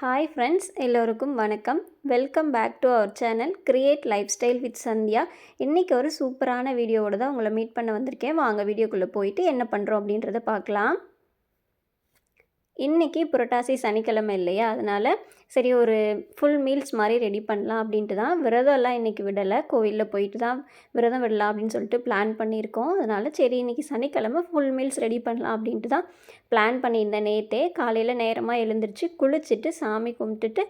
Hi friends எல்லோருக்கும் வணக்கம். Welcome back to our channel create lifestyle with Sandhya. இன்றைக்கி ஒரு சூப்பரான வீடியோவோட தான் உங்களை மீட் பண்ண வந்திருக்கேன். வாங்க வீடியோக்குள்ளே போயிட்டு என்ன பண்ணுறோம் அப்படின்றத பார்க்கலாம். இன்றைக்கி புரட்டாசி சனிக்கிழமை இல்லையா? அதனால் சரி ஒரு ஃபுல் மீல்ஸ் மாதிரி ரெடி பண்ணலாம் அப்படின்ட்டு தான். விரதம்லாம் இன்றைக்கி விடலை. கோவிலில் போயிட்டு தான் விரதம் விடலாம் அப்படின்னு சொல்லிட்டு பிளான் பண்ணியிருக்கோம். அதனால் சரி இன்றைக்கி சனிக்கிழமை ஃபுல் மீல்ஸ் ரெடி பண்ணலாம் அப்படின்ட்டு தான் பிளான் பண்ணியிருந்தேன் நேற்றே காலையில் நேரமாக எழுந்திரிச்சு குளிச்சுட்டு சாமி கும்பிட்டுட்டு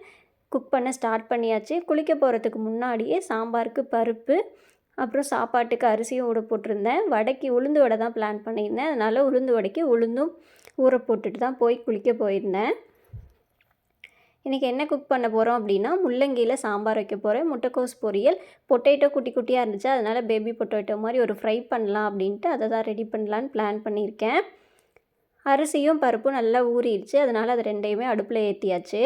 குக் பண்ண ஸ்டார்ட் பண்ணியாச்சு. குளிக்க போகிறதுக்கு முன்னாடியே சாம்பாருக்கு பருப்பு அப்புறம் சாப்பாட்டுக்கு அரிசியும் ஊட போட்டிருந்தேன். வடைக்கு உளுந்து வடை தான் பிளான் பண்ணியிருந்தேன். அதனால் உளுந்து வடைக்கு உளுந்தும் ஊற போட்டுட்டு தான் போய் குளிக்க போயிருந்தேன். இன்றைக்கி என்ன குக் பண்ண போகிறோம் அப்படின்னா முள்ளங்கியில் சாம்பார் வைக்க போகிறேன் முட்டைக்கோஸ் பொரியல். பொட்டேட்டோ குட்டி குட்டியாக இருந்துச்சு. அதனால் பேபி பொட்டேட்டோ மாதிரி ஒரு ஃப்ரை பண்ணலாம் அப்படின்ட்டு அதை தான் ரெடி பண்ணலான்னு பிளான் பண்ணியிருக்கேன். அரிசியும் பருப்பும் நல்லா ஊறிடுச்சு. அதனால் அது ரெண்டையுமே அடுப்பில் ஏற்றியாச்சு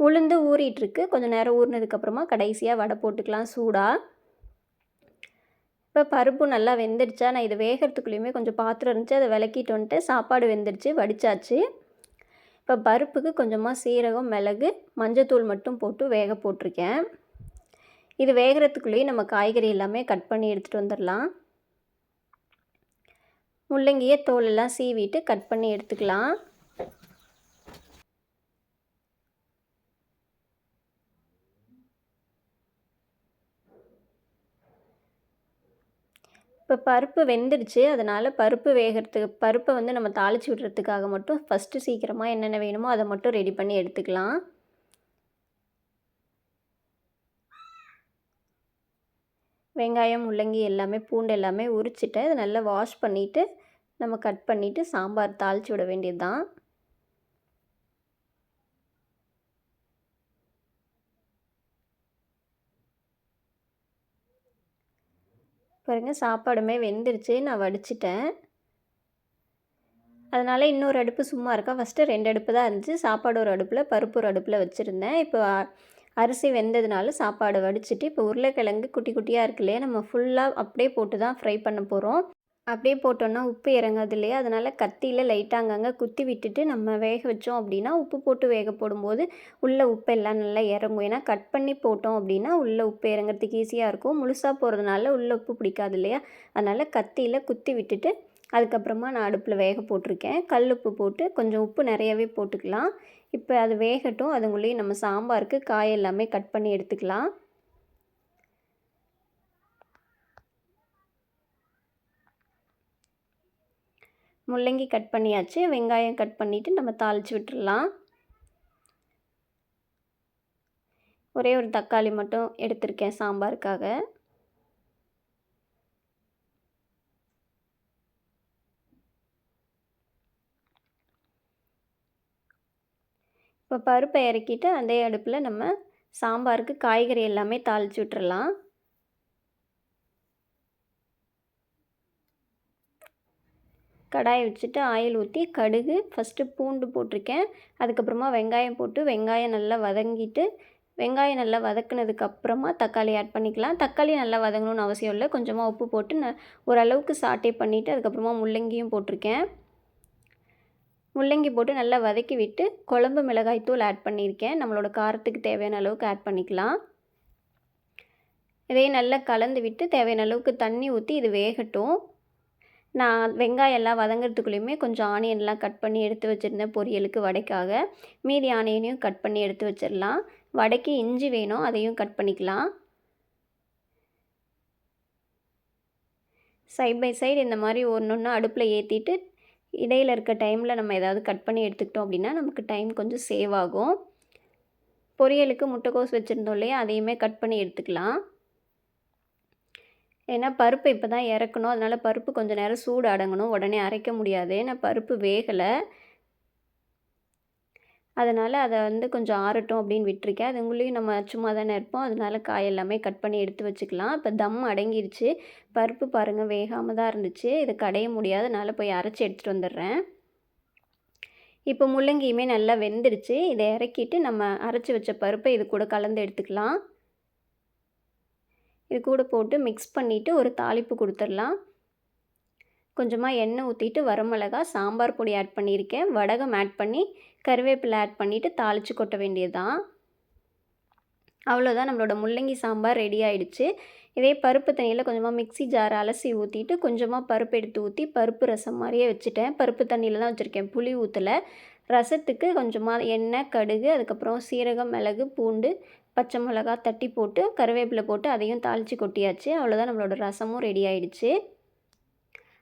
உளுந்து ஊறிட்டுருக்கு கொஞ்சம் நேரம் ஊறினதுக்கப்புறமா கடைசியாக வடை போட்டுக்கலாம் சூடாக இப்போ பருப்பு நல்லா வெந்துடுச்சா? நான் இது வேகிறதுக்குள்ளேயுமே கொஞ்சம் பாத்திரம் இருந்துச்சு அதை விளக்கிட்டு வந்துட்டு சாப்பாடு வெந்துடுச்சு வடித்தாச்சு இப்போ பருப்புக்கு கொஞ்சமாக சீரகம் மிளகு மஞ்சத்தூள் மட்டும் போட்டு வேக போட்டிருக்கேன். இது வேகிறதுக்குள்ளேயே நம்ம காய்கறி எல்லாமே கட் பண்ணி எடுத்துகிட்டு வந்துடலாம். முள்ளங்கியை தோலெல்லாம் சீவிட்டு கட் பண்ணி எடுத்துக்கலாம். இப்போ பருப்பு வெந்துடுச்சு. அதனால் பருப்பு வேகிறதுக்கு பருப்பை வந்து நம்ம தாளித்து விடுறதுக்காக மட்டும் ஃபஸ்ட்டு சீக்கிரமாக என்னென்ன வேணுமோ அதை மட்டும் ரெடி பண்ணி எடுத்துக்கலாம். வெங்காயம் முள்ளங்கி எல்லாமே பூண்டு எல்லாமே உரிச்சிட்டு அதை நல்லா வாஷ் பண்ணிவிட்டு நம்ம கட் பண்ணிவிட்டு சாம்பார் தாளித்து விட வேண்டியது தான் பாருங்கள் சாப்பாடுமே வெந்துருச்சு. நான் வடிச்சிட்டேன். அதனால் இன்னொரு அடுப்பு சும்மா இருக்கா? ஃபஸ்ட்டு ரெண்டு அடுப்பு தான் இருந்துச்சு. சாப்பாடு ஒரு அடுப்பில் பருப்பு ஒரு அடுப்பில் வச்சுருந்தேன். இப்போ அரிசி வெந்ததுனால சாப்பாடு வடிச்சிட்டு இப்போ உருளைக்கிழங்கு குட்டி குட்டியாக இருக்கு இல்லையா? நம்ம ஃபுல்லாக அப்படியே போட்டு தான் ஃப்ரை பண்ண போகிறோம் அப்படியே போட்டோன்னா உப்பு இறங்காது இல்லையா? அதனால் கத்தியில் லைட்டாக அங்கங்கே குத்தி விட்டுட்டு நம்ம வேக வச்சோம் அப்படின்னா உப்பு போட்டு வேக போடும்போது உள்ளே உப்பு எல்லாம் நல்லா இறங்கும். ஏன்னா கட் பண்ணி போட்டோம் அப்படின்னா உள்ளே உப்பு இறங்குறதுக்கு ஈஸியாக இருக்கும். முழுசாக போகிறதுனால உள்ளே உப்பு பிடிக்காது இல்லையா? அதனால் கத்தியில் குத்தி விட்டுட்டு அதுக்கப்புறமா நான் அடுப்பில் வேக போட்டிருக்கேன். கல் உப்பு போட்டு கொஞ்சம் உப்பு நிறையவே போட்டுக்கலாம். இப்போ அது வேகட்டும். அதுங்களையும் நம்ம சாம்பாருக்கு காய் எல்லாமே கட் பண்ணி எடுத்துக்கலாம். முள்ளங்கி கட் பண்ணியாச்சு. வெங்காயம் கட் பண்ணிவிட்டு நம்ம தாளித்து விட்டுடலாம் ஒரே ஒரு தக்காளி மட்டும் எடுத்திருக்கேன் சாம்பாருக்காக. இப்போ பருப்பை இறக்கிட்டு அதே அடுப்பில் நம்ம சாம்பாருக்கு காய்கறி எல்லாமே தாளித்து விட்டுறலாம். கடாயை வச்சுட்டு ஆயில் ஊற்றி கடுகு ஃபஸ்ட்டு பூண்டு போட்டிருக்கேன். அதுக்கப்புறமா வெங்காயம் போட்டு வெங்காயம் நல்லா வதங்கிட்டு வெங்காயம் நல்லா வதக்குனதுக்கு அப்புறமா தக்காளி ஆட் பண்ணிக்கலாம். தக்காளி நல்லா வதங்கணும்னு அவசியம் இல்லை. கொஞ்சமாக உப்பு போட்டு ந ஓரளவுக்கு சாட்டே பண்ணிவிட்டு அதுக்கப்புறமா முள்ளங்கியும் போட்டிருக்கேன். முள்ளங்கி போட்டு நல்லா வதக்கி விட்டு குழம்பு மிளகாய் தூள் ஆட் பண்ணியிருக்கேன். நம்மளோட காரத்துக்கு தேவையான அளவுக்கு ஆட் பண்ணிக்கலாம். இதையும் நல்லா கலந்து விட்டு தேவையான அளவுக்கு தண்ணி ஊற்றி இது வேகட்டும். நான் வெங்காயம் எல்லாம் வதங்கிறதுக்குள்ளேயுமே கொஞ்சம் ஆனியன்லாம் கட் பண்ணி எடுத்து வச்சுருந்தேன் பொரியலுக்கு வடைக்காக மீதி ஆனியனையும் கட் பண்ணி எடுத்து வச்சிடலாம் வடைக்கு இஞ்சி வேணும் அதையும் கட் பண்ணிக்கலாம். சைட் பை சைடு இந்த மாதிரி ஒன்று ஒன்று அடுப்பில் ஏற்றிட்டு இடையில் இருக்க டைமில் நம்ம ஏதாவது கட் பண்ணி எடுத்துக்கிட்டோம் அப்படின்னா நமக்கு டைம் கொஞ்சம் சேவ் ஆகும். பொரியலுக்கு முட்டைக்கோஸ் வச்சுருந்தோம் இல்லையா அதையுமே கட் பண்ணி எடுத்துக்கலாம். ஏன்னா பருப்பு இப்போ தான் இறக்கணும். அதனால் பருப்பு கொஞ்சம் நேரம் சூடு அடங்கணும். உடனே அரைக்க முடியாது. ஏன்னா பருப்பு வேகலை. அதனால் அதை வந்து கொஞ்சம் ஆறட்டும் அப்படின்னு விட்டுருக்கேன். அது உங்களையும் நம்ம சும்மா தானே இருப்போம். அதனால் காய் எல்லாமே கட் பண்ணி எடுத்து வச்சுக்கலாம். இப்போ தம் அடங்கிருச்சு. பருப்பு பாருங்கள் வேகாமல் தான் இருந்துச்சு. இதை கடைய முடியாதனால போய் அரைச்சி எடுத்துகிட்டு வந்துடுறேன். இப்போ முள்ளங்கியுமே நல்லா வெந்துருச்சு. இதை இறக்கிட்டு நம்ம அரைச்சி வச்ச பருப்பை இது கூட கலந்து எடுத்துக்கலாம். இது கூட போட்டு மிக்ஸ் பண்ணிவிட்டு ஒரு தாளிப்பு கொடுத்துடலாம். கொஞ்சமாக எண்ணெய் ஊற்றிட்டு வரமிளகா சாம்பார் பொடி ஆட் பண்ணியிருக்கேன். வடகம் ஆட் பண்ணி கருவேப்பிலை ஆட் பண்ணிவிட்டு தாளித்து கொட்ட வேண்டியது தான் அவ்வளோதான் நம்மளோட முள்ளங்கி சாம்பார் ரெடி ஆகிடுச்சு இதே பருப்பு தண்ணியில் கொஞ்சமாக மிக்ஸி ஜார் அலசி ஊற்றிட்டு கொஞ்சமாக பருப்பு எடுத்து ஊற்றி பருப்பு ரசம் மாதிரியே வச்சுட்டேன். பருப்பு தண்ணியில் தான் வச்சுருக்கேன். புளி ஊற்றலை ரசத்துக்கு கொஞ்சமாக எண்ணெய் கடுகு அதுக்கப்புறம் சீரகம் மிளகு பூண்டு பச்சை மிளகா தட்டி போட்டு கருவேப்பிலை போட்டு அதையும் தாளித்து கொட்டியாச்சு. அவ்வளோதான் நம்மளோட ரசமும் ரெடி ஆயிடுச்சு.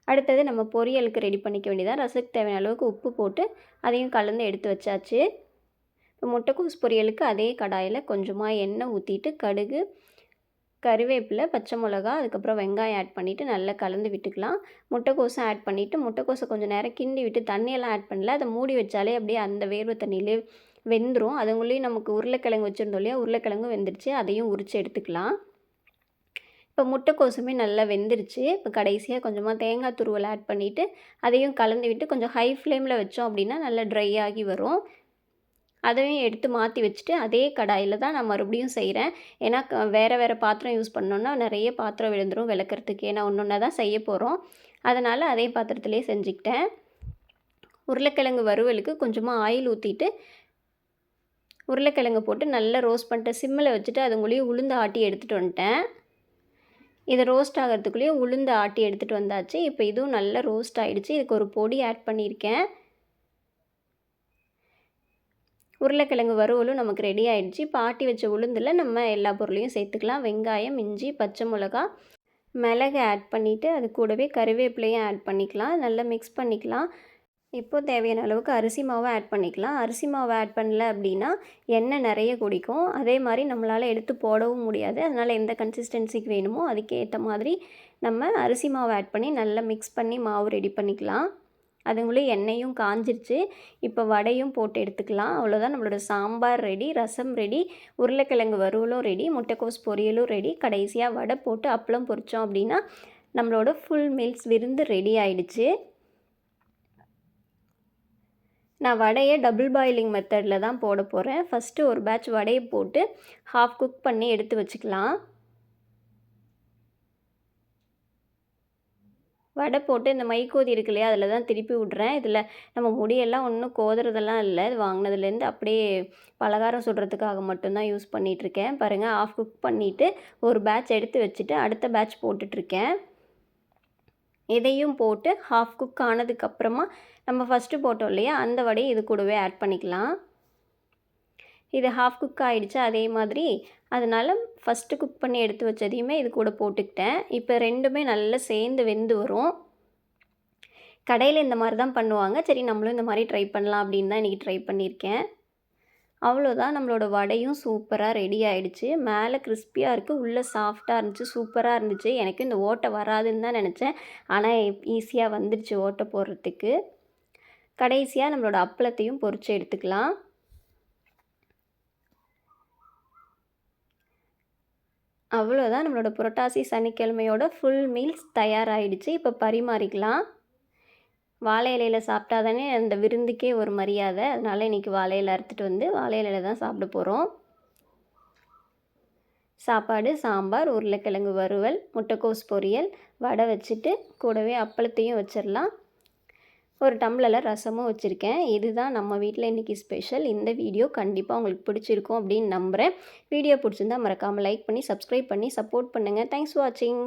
அடுத்தது நம்ம பொரியலுக்கு ரெடி பண்ணிக்க வேண்டியதாக ரசத்துக்கு தேவையான அளவுக்கு உப்பு போட்டு அதையும் கலந்து எடுத்து வச்சாச்சு. இப்போ முட்டைக்கோஸ் பொரியலுக்கு அதே கடாயில் கொஞ்சமாக எண்ணெய் ஊற்றிட்டு கடுகு கருவேப்பிலை பச்சை மிளகா அதுக்கப்புறம் வெங்காயம் ஆட் பண்ணிவிட்டு நல்லா கலந்து விட்டுக்கலாம். முட்டைக்கோஸும் ஆட் பண்ணிவிட்டு முட்டைக்கோஸை கொஞ்சம் நேரம் கிண்டி விட்டு தண்ணியெல்லாம் ஆட் பண்ணல. அதை மூடி வச்சாலே அப்படியே அந்த வேர்வை தண்ணியிலே வெந்துடும் அதுங்களையும் நமக்கு உருளைக்கிழங்கு வச்சுருந்தோம் இல்லையா உருளைக்கிழங்கு வெந்துருச்சு. அதையும் உரித்து எடுத்துக்கலாம். இப்போ முட்டைக்கோசுமே நல்லா வெந்துருச்சு. இப்போ கடைசியாக கொஞ்சமாக தேங்காய் துருவல் ஆட் பண்ணிவிட்டு அதையும் கலந்து விட்டு கொஞ்சம் ஹை ஃப்ளேமில் வச்சோம் அப்படின்னா நல்லா ட்ரை ஆகி வரும். அதையும் எடுத்து மாற்றி வச்சுட்டு அதே கடாயில் தான் நான் மறுபடியும் செய்கிறேன் ஏன்னா க வேறு வேறு பாத்திரம் யூஸ் பண்ணோன்னா நிறைய பாத்திரம் விழுந்துடும் விளக்குறதுக்கு. ஏன்னா ஒன்று ஒன்றா தான் செய்ய போகிறோம் அதனால் அதே பாத்திரத்துலேயே செஞ்சுக்கிட்டேன். உருளைக்கிழங்கு வறுவலுக்கு கொஞ்சமாக ஆயில் ஊற்றிட்டு உருளைக்கிழங்கு போட்டு நல்லா ரோஸ்ட் பண்ணிட்டு சிம்மில் வச்சுட்டு அதுங்களையும் உளுந்து ஆட்டி எடுத்துகிட்டு வந்துட்டேன். இதை ரோஸ்ட் ஆகிறதுக்குள்ளேயே உளுந்து ஆட்டி எடுத்துகிட்டு வந்தாச்சு. இப்போ இதுவும் நல்லா ரோஸ்ட் ஆகிடுச்சு இதுக்கு ஒரு பொடி ஆட் பண்ணியிருக்கேன். உருளைக்கிழங்கு வறுவலும் நமக்கு ரெடி ஆகிடுச்சு இப்போ ஆட்டி வச்ச உளுந்தில் நம்ம எல்லா பொருளையும் சேர்த்துக்கலாம். வெங்காயம் இஞ்சி பச்சை மிளகா மிளகு ஆட் பண்ணிவிட்டு அது கூடவே கருவேப்பிலையும் ஆட் பண்ணிக்கலாம். நல்லா மிக்ஸ் பண்ணிக்கலாம். இப்போது தேவையான அளவுக்கு அரிசி மாவை ஆட் பண்ணிக்கலாம். அரிசி மாவை ஆட் பண்ணல அப்படின்னா எண்ணெய் நிறைய குடிக்கும். அதே மாதிரி நம்மளால் எடுத்து போடவும் முடியாது. அதனால் எந்த கன்சிஸ்டன்சிக்கு வேணுமோ அதுக்கேற்ற மாதிரி நம்ம அரிசி மாவை ஆட் பண்ணி நல்லா மிக்ஸ் பண்ணி மாவு ரெடி பண்ணிக்கலாம். அதுங்களே எண்ணெயும் காஞ்சிருச்சு. இப்போ வடையும் போட்டு எடுத்துக்கலாம். அவ்வளோதான். நம்மளோட சாம்பார் ரெடி ரசம் ரெடி உருளைக்கிழங்கு வறுவலும் ரெடி முட்டைக்கோஸ் பொரியலும் ரெடி. கடைசியாக வடை போட்டு அப்பளம் பொரித்தோம் அப்படின்னா நம்மளோட ஃபுல் மீல்ஸ் விருந்து ரெடி ஆயிடுச்சு. நான் வடையை டபுள் பாயிலிங் மெத்தடில் தான் போட போகிறேன் ஃபஸ்ட்டு ஒரு பேட்ச் வடையை போட்டு ஹாஃப் குக் பண்ணி எடுத்து வச்சுக்கலாம். வடை போட்டு இந்த மைக்கோதி இருக்கு இல்லையா அதில் தான் திருப்பி விட்றேன். இதில் நம்ம முடியெல்லாம் ஒன்றும் கோதுறதெல்லாம் இல்லை. இது வாங்கினதுலேருந்து அப்படியே பலகாரம் சுடுறதுக்காக மட்டும்தான் யூஸ் பண்ணிகிட்ருக்கேன் பாருங்கள் ஆஃப் குக் பண்ணிவிட்டு ஒரு பேட்ச் எடுத்து வச்சுட்டு அடுத்த பேட்ச் போட்டுட்ருக்கேன் இதையும் போட்டு ஹாஃப் குக் ஆனதுக்கப்புறமா நம்ம ஃபஸ்ட்டு போட்டோம் இல்லையா அந்த வடையை இது கூடவே ஆட் பண்ணிக்கலாம். இது ஹாஃப் குக் ஆகிடுச்சு அதே மாதிரி. அதனால் ஃபஸ்ட்டு குக் பண்ணி எடுத்து வச்சதையுமே இது கூட போட்டுக்கிட்டேன். இப்போ ரெண்டுமே நல்லா சேர்ந்து வெந்து வரும். கடையில் இந்த மாதிரி தான் பண்ணுவாங்க. சரி நம்மளும் இந்த மாதிரி ட்ரை பண்ணலாம் அப்படின்னு தான் இன்றைக்கி ட்ரை பண்ணியிருக்கேன். அவ்வளோதான். நம்மளோட வடையும் சூப்பராக ரெடி ஆகிடுச்சு மேலே கிறிஸ்பியாக இருக்குது உள்ளே சாஃப்டாக இருந்துச்சு சூப்பராக இருந்துச்சு. எனக்கு இந்த ஓட்டை வராதுன்னு தான் நினச்சேன். ஆனால் ஈஸியாக வந்துடுச்சு ஓட்டை போடுறதுக்கு. கடைசியாக நம்மளோட அப்பளத்தையும் பொறிச்சு எடுத்துக்கலாம். அவ்வளோதான். நம்மளோட புரட்டாசி சனிக்கிழமையோட ஃபுல் மீல்ஸ் தயாராகிடுச்சு இப்போ பரிமாறிக்கலாம். வாழை இலையில் சாப்பிட்டா தானே அந்த விருந்துக்கே ஒரு மரியாதை. அதனால் இன்றைக்கி வாழை இலை அறுத்துட்டு வந்து வாழை இலையில் தான் சாப்பிட போகிறோம் சாப்பாடு சாம்பார் உருளைக்கிழங்கு வறுவல் முட்டைக்கோஸ் பொரியல் வடை வச்சுட்டு கூடவே அப்பளத்தையும் வச்சிடலாம். ஒரு டம்ளரில் ரசமும் வச்சுருக்கேன். இதுதான் நம்ம வீட்டில் இன்றைக்கி ஸ்பெஷல் இந்த வீடியோ கண்டிப்பாக உங்களுக்கு பிடிச்சிருக்கும் அப்படின்னு நம்புகிறேன் வீடியோ பிடிச்சிருந்தா மறக்காமல் லைக் பண்ணி சப்ஸ்கிரைப் பண்ணி சப்போர்ட் பண்ணுங்கள் தேங்க்ஸ் ஃபார் வாட்சிங்